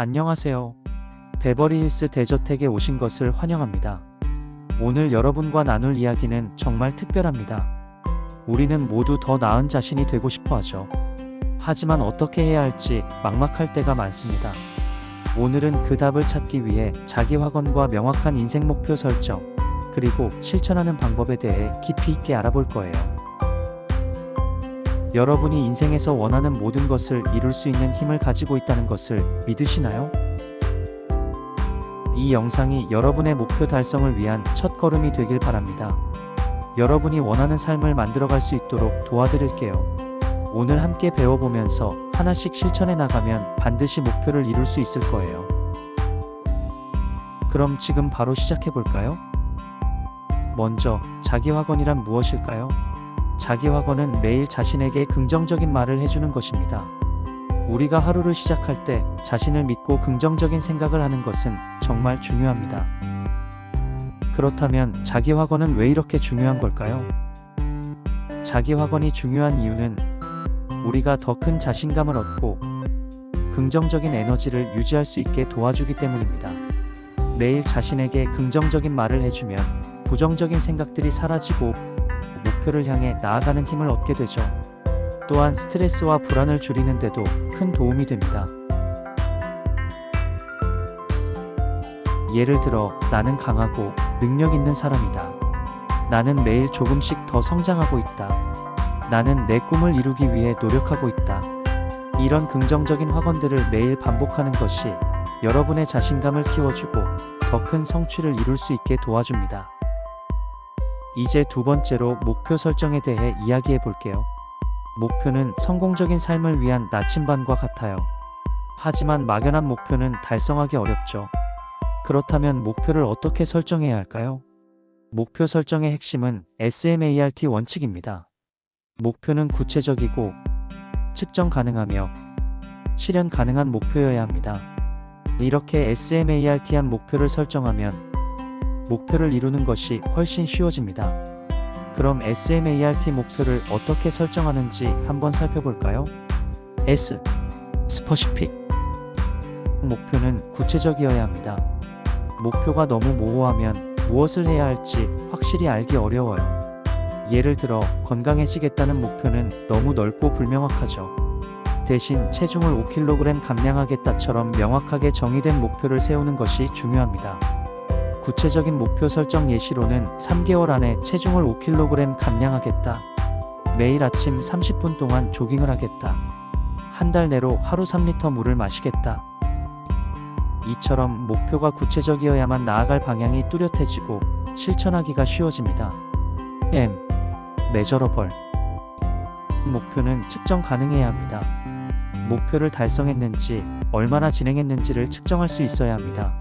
안녕하세요. 베버리힐스 대저택에 오신 것을 환영합니다. 오늘 여러분과 나눌 이야기는 정말 특별합니다. 우리는 모두 더 나은 자신이 되고 싶어 하죠. 하지만 어떻게 해야 할지 막막할 때가 많습니다. 오늘은 그 답을 찾기 위해 자기 확언과 명확한 인생 목표 설정, 그리고 실천하는 방법에 대해 깊이 있게 알아볼 거예요. 여러분이 인생에서 원하는 모든 것을 이룰 수 있는 힘을 가지고 있다는 것을 믿으시나요? 이 영상이 여러분의 목표 달성을 위한 첫 걸음이 되길 바랍니다. 여러분이 원하는 삶을 만들어갈 수 있도록 도와드릴게요. 오늘 함께 배워보면서 하나씩 실천해 나가면 반드시 목표를 이룰 수 있을 거예요. 그럼 지금 바로 시작해 볼까요? 먼저, 자기 확언이란 무엇일까요? 자기 확언은 매일 자신에게 긍정적인 말을 해주는 것입니다. 우리가 하루를 시작할 때 자신을 믿고 긍정적인 생각을 하는 것은 정말 중요합니다. 그렇다면 자기 확언은 왜 이렇게 중요한 걸까요? 자기 확언이 중요한 이유는 우리가 더 큰 자신감을 얻고 긍정적인 에너지를 유지할 수 있게 도와주기 때문입니다. 매일 자신에게 긍정적인 말을 해주면 부정적인 생각들이 사라지고 목표를 향해 나아가는 힘을 얻게 되죠. 또한 스트레스와 불안을 줄이는 데도 큰 도움이 됩니다. 예를 들어, 나는 강하고 능력 있는 사람이다. 나는 매일 조금씩 더 성장하고 있다. 나는 내 꿈을 이루기 위해 노력하고 있다. 이런 긍정적인 확언들을 매일 반복하는 것이 여러분의 자신감을 키워주고 더 큰 성취를 이룰 수 있게 도와줍니다. 이제 두 번째로 목표 설정에 대해 이야기해 볼게요. 목표는 성공적인 삶을 위한 나침반과 같아요. 하지만 막연한 목표는 달성하기 어렵죠. 그렇다면 목표를 어떻게 설정해야 할까요? 목표 설정의 핵심은 SMART 원칙입니다. 목표는 구체적이고 측정 가능하며 실현 가능한 목표여야 합니다. 이렇게 SMART한 목표를 설정하면 목표를 이루는 것이 훨씬 쉬워집니다. 그럼 SMART 목표를 어떻게 설정하는지 한번 살펴볼까요? S. 스퍼시픽. 목표는 구체적이어야 합니다. 목표가 너무 모호하면 무엇을 해야 할지 확실히 알기 어려워요. 예를 들어 건강해지겠다는 목표는 너무 넓고 불명확하죠. 대신 체중을 5kg 감량하겠다처럼 명확하게 정의된 목표를 세우는 것이 중요합니다. 구체적인 목표 설정 예시로는 3개월 안에 체중을 5kg 감량하겠다. 매일 아침 30분 동안 조깅을 하겠다. 한 달 내로 하루 3리터 물을 마시겠다. 이처럼 목표가 구체적이어야만 나아갈 방향이 뚜렷해지고 실천하기가 쉬워집니다. M. 메저러벌. 목표는 측정 가능해야 합니다. 목표를 달성했는지, 얼마나 진행했는지를 측정할 수 있어야 합니다.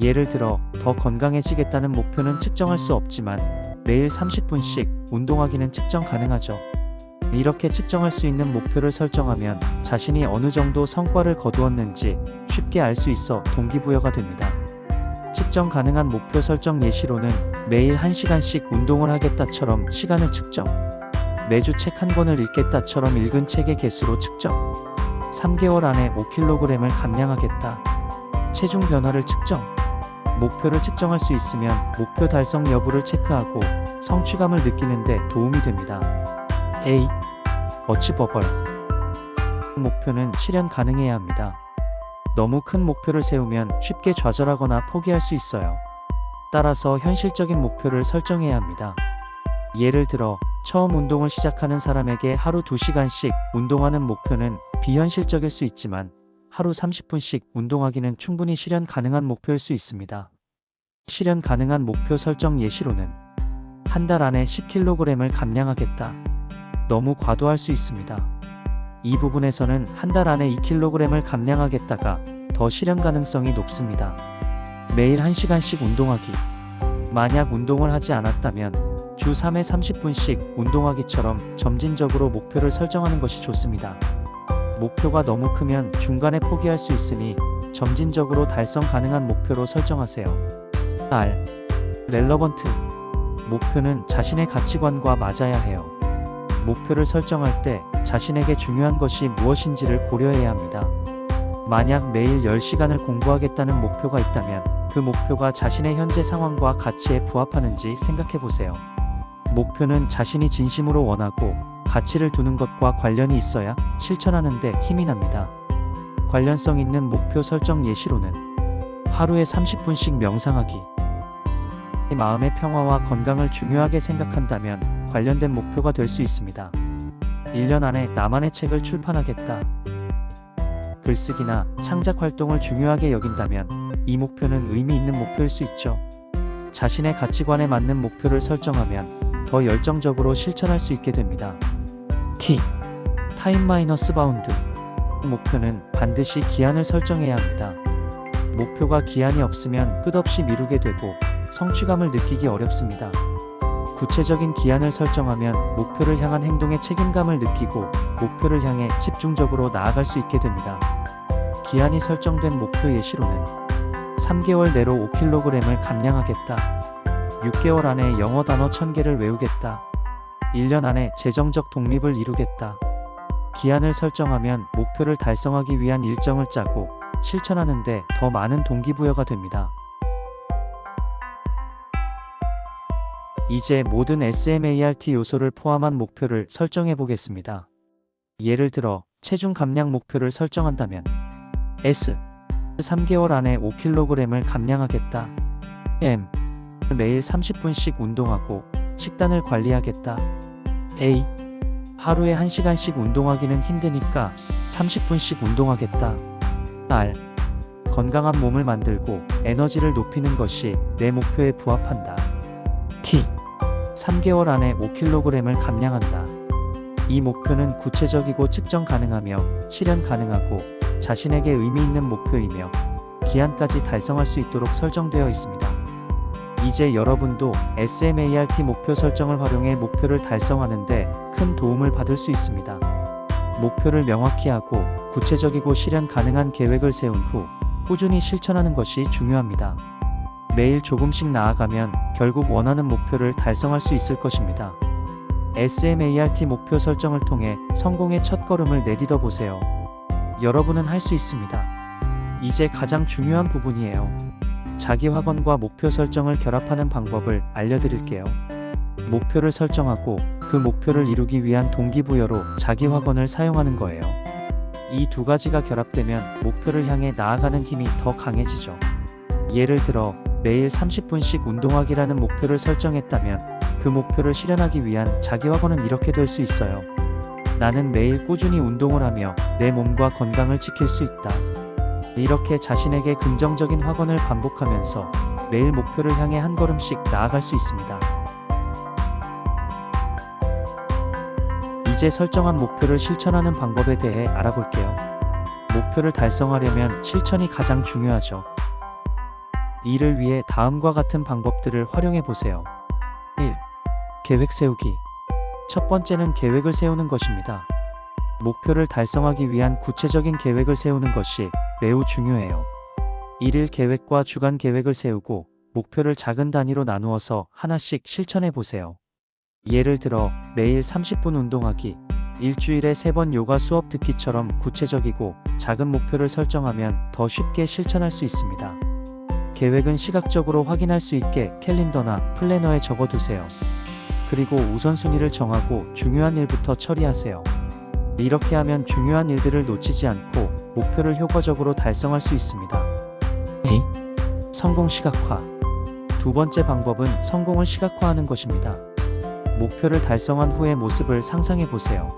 예를 들어 더 건강해지겠다는 목표는 측정할 수 없지만 매일 30분씩 운동하기는 측정 가능하죠. 이렇게 측정할 수 있는 목표를 설정하면 자신이 어느 정도 성과를 거두었는지 쉽게 알 수 있어 동기부여가 됩니다. 측정 가능한 목표 설정 예시로는 매일 1시간씩 운동을 하겠다처럼 시간을 측정, 매주 책 한 권을 읽겠다처럼 읽은 책의 개수로 측정, 3개월 안에 5kg을 감량하겠다, 체중 변화를 측정, 목표를 측정할 수 있으면 목표 달성 여부를 체크하고 성취감을 느끼는데 도움이 됩니다. A. 어치버벌 목표는 실현 가능해야 합니다. 너무 큰 목표를 세우면 쉽게 좌절하거나 포기할 수 있어요. 따라서 현실적인 목표를 설정해야 합니다. 예를 들어 처음 운동을 시작하는 사람에게 하루 2시간씩 운동하는 목표는 비현실적일 수 있지만 하루 30분씩 운동하기는 충분히 실현 가능한 목표일 수 있습니다. 실현 가능한 목표 설정 예시로는 한 달 안에 10kg을 감량하겠다. 너무 과도할 수 있습니다. 이 부분에서는 한 달 안에 2kg을 감량하겠다가 더 실현 가능성이 높습니다. 매일 1시간씩 운동하기. 만약 운동을 하지 않았다면 주 3회 30분씩 운동하기처럼 점진적으로 목표를 설정하는 것이 좋습니다. 목표가 너무 크면 중간에 포기할 수 있으니 점진적으로 달성 가능한 목표로 설정하세요. R. 렐러번트. 목표는 자신의 가치관과 맞아야 해요. 목표를 설정할 때 자신에게 중요한 것이 무엇인지를 고려해야 합니다. 만약 매일 10시간을 공부하겠다는 목표가 있다면 그 목표가 자신의 현재 상황과 가치에 부합하는지 생각해 보세요. 목표는 자신이 진심으로 원하고 가치를 두는 것과 관련이 있어야 실천하는데 힘이 납니다. 관련성 있는 목표 설정 예시로는 하루에 30분씩 명상하기. 마음의 평화와 건강을 중요하게 생각한다면 관련된 목표가 될 수 있습니다. 1년 안에 나만의 책을 출판하겠다. 글쓰기나 창작 활동을 중요하게 여긴다면 이 목표는 의미 있는 목표일 수 있죠. 자신의 가치관에 맞는 목표를 설정하면 더 열정적으로 실천할 수 있게 됩니다. T. 타임 마이너스 바운드. 목표는 반드시 기한을 설정해야 합니다. 목표가 기한이 없으면 끝없이 미루게 되고 성취감을 느끼기 어렵습니다. 구체적인 기한을 설정하면 목표를 향한 행동의 책임감을 느끼고 목표를 향해 집중적으로 나아갈 수 있게 됩니다. 기한이 설정된 목표 예시로는 3개월 내로 5kg을 감량하겠다. 6개월 안에 영어 단어 1000개를 외우겠다. 1년 안에 재정적 독립을 이루겠다. 기한을 설정하면 목표를 달성하기 위한 일정을 짜고 실천하는데 더 많은 동기부여가 됩니다. 이제 모든 SMART 요소를 포함한 목표를 설정해 보겠습니다. 예를 들어 체중 감량 목표를 설정한다면 S 3개월 안에 5kg을 감량하겠다. M 매일 30분씩 운동하고 식단을 관리하겠다. A 하루에 1시간씩 운동하기는 힘드니까 30분씩 운동하겠다. R 건강한 몸을 만들고 에너지를 높이는 것이 내 목표에 부합한다. T 3개월 안에 5kg을 감량한다. 이 목표는 구체적이고 측정 가능하며 실현 가능하고 자신에게 의미 있는 목표이며 기한까지 달성할 수 있도록 설정되어 있습니다. 이제 여러분도 SMART 목표 설정을 활용해 목표를 달성하는데 큰 도움을 받을 수 있습니다. 목표를 명확히 하고 구체적이고 실현 가능한 계획을 세운 후 꾸준히 실천하는 것이 중요합니다. 매일 조금씩 나아가면 결국 원하는 목표를 달성할 수 있을 것입니다. SMART 목표 설정을 통해 성공의 첫 걸음을 내딛어 보세요. 여러분은 할 수 있습니다. 이제 가장 중요한 부분이에요. 자기 확언과 목표 설정을 결합하는 방법을 알려드릴게요. 목표를 설정하고 그 목표를 이루기 위한 동기부여로 자기 확언을 사용하는 거예요. 이 두 가지가 결합되면 목표를 향해 나아가는 힘이 더 강해지죠. 예를 들어 매일 30분씩 운동하기라는 목표를 설정했다면 그 목표를 실현하기 위한 자기 확언은 이렇게 될 수 있어요. 나는 매일 꾸준히 운동을 하며 내 몸과 건강을 지킬 수 있다. 이렇게 자신에게 긍정적인 확언을 반복하면서 매일 목표를 향해 한 걸음씩 나아갈 수 있습니다. 이제 설정한 목표를 실천하는 방법에 대해 알아볼게요. 목표를 달성하려면 실천이 가장 중요하죠. 이를 위해 다음과 같은 방법들을 활용해 보세요. 1. 계획 세우기. 첫 번째는 계획을 세우는 것입니다. 목표를 달성하기 위한 구체적인 계획을 세우는 것이 매우 중요해요. 일일 계획과 주간 계획을 세우고 목표를 작은 단위로 나누어서 하나씩 실천해 보세요. 예를 들어 매일 30분 운동하기, 일주일에 3번 요가 수업 듣기처럼 구체적이고 작은 목표를 설정하면 더 쉽게 실천할 수 있습니다. 계획은 시각적으로 확인할 수 있게 캘린더나 플래너에 적어두세요. 그리고 우선순위를 정하고 중요한 일부터 처리하세요. 이렇게 하면 중요한 일들을 놓치지 않고 목표를 효과적으로 달성할 수 있습니다. A. 성공 시각화. 두 번째 방법은 성공을 시각화하는 것입니다. 목표를 달성한 후의 모습을 상상해 보세요.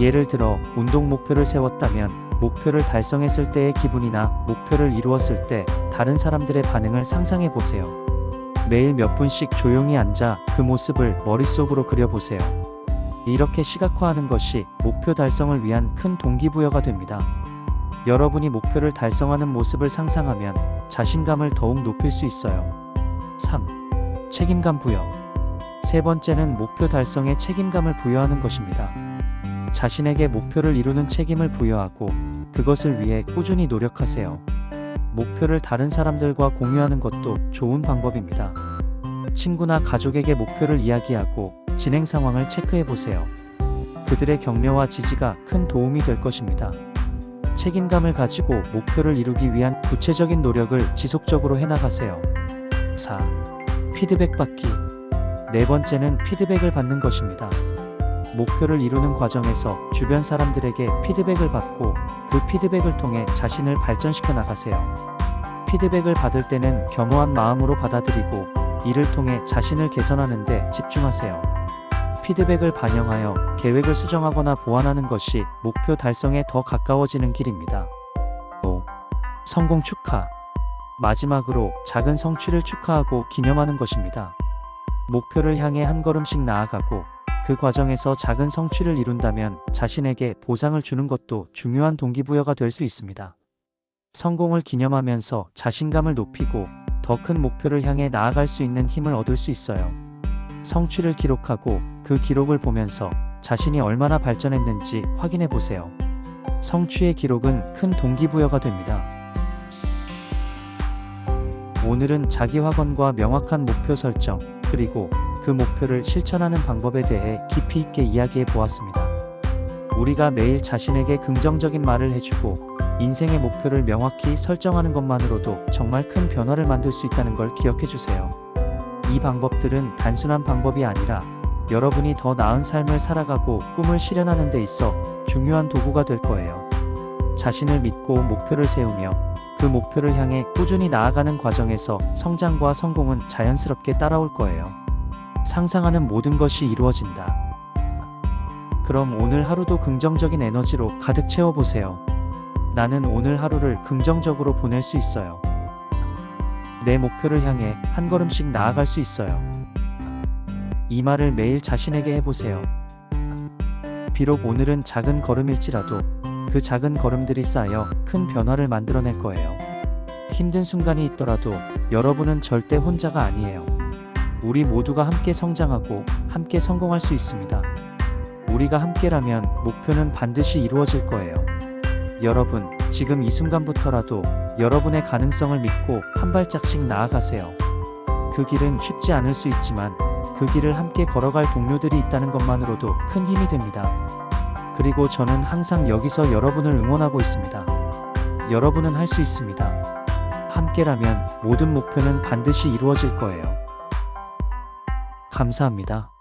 예를 들어 운동 목표를 세웠다면 목표를 달성했을 때의 기분이나 목표를 이루었을 때 다른 사람들의 반응을 상상해 보세요. 매일 몇 분씩 조용히 앉아 그 모습을 머릿속으로 그려보세요. 이렇게 시각화하는 것이 목표 달성을 위한 큰 동기부여가 됩니다. 여러분이 목표를 달성하는 모습을 상상하면 자신감을 더욱 높일 수 있어요. 3. 책임감 부여. 세 번째는 목표 달성에 책임감을 부여하는 것입니다. 자신에게 목표를 이루는 책임을 부여하고 그것을 위해 꾸준히 노력하세요. 목표를 다른 사람들과 공유하는 것도 좋은 방법입니다. 친구나 가족에게 목표를 이야기하고 진행 상황을 체크해 보세요. 그들의 격려와 지지가 큰 도움이 될 것입니다. 책임감을 가지고 목표를 이루기 위한 구체적인 노력을 지속적으로 해나가세요. 4. 피드백 받기. 네 번째는 피드백을 받는 것입니다. 목표를 이루는 과정에서 주변 사람들에게 피드백을 받고 그 피드백을 통해 자신을 발전시켜 나가세요. 피드백을 받을 때는 겸허한 마음으로 받아들이고 이를 통해 자신을 개선하는 데 집중하세요. 피드백을 반영하여 계획을 수정하거나 보완하는 것이 목표 달성에 더 가까워지는 길입니다. 5. 성공 축하. 마지막으로 작은 성취를 축하하고 기념하는 것입니다. 목표를 향해 한 걸음씩 나아가고 그 과정에서 작은 성취를 이룬다면 자신에게 보상을 주는 것도 중요한 동기부여가 될 수 있습니다. 성공을 기념하면서 자신감을 높이고 더 큰 목표를 향해 나아갈 수 있는 힘을 얻을 수 있어요. 성취를 기록하고 그 기록을 보면서 자신이 얼마나 발전했는지 확인해 보세요. 성취의 기록은 큰 동기부여가 됩니다. 오늘은 자기 확언과 명확한 목표 설정, 그리고 그 목표를 실천하는 방법에 대해 깊이 있게 이야기해 보았습니다. 우리가 매일 자신에게 긍정적인 말을 해주고 인생의 목표를 명확히 설정하는 것만으로도 정말 큰 변화를 만들 수 있다는 걸 기억해 주세요. 이 방법들은 단순한 방법이 아니라 여러분이 더 나은 삶을 살아가고 꿈을 실현하는 데 있어 중요한 도구가 될 거예요. 자신을 믿고 목표를 세우며 그 목표를 향해 꾸준히 나아가는 과정에서 성장과 성공은 자연스럽게 따라올 거예요. 상상하는 모든 것이 이루어진다. 그럼 오늘 하루도 긍정적인 에너지로 가득 채워보세요. 나는 오늘 하루를 긍정적으로 보낼 수 있어요. 내 목표를 향해 한 걸음씩 나아갈 수 있어요. 이 말을 매일 자신에게 해보세요. 비록 오늘은 작은 걸음일지라도 그 작은 걸음들이 쌓여 큰 변화를 만들어낼 거예요. 힘든 순간이 있더라도 여러분은 절대 혼자가 아니에요. 우리 모두가 함께 성장하고 함께 성공할 수 있습니다. 우리가 함께라면 목표는 반드시 이루어질 거예요. 여러분, 지금 이 순간부터라도 여러분의 가능성을 믿고 한 발짝씩 나아가세요. 그 길은 쉽지 않을 수 있지만 그 길을 함께 걸어갈 동료들이 있다는 것만으로도 큰 힘이 됩니다. 그리고 저는 항상 여기서 여러분을 응원하고 있습니다. 여러분은 할 수 있습니다. 함께라면 모든 목표는 반드시 이루어질 거예요. 감사합니다.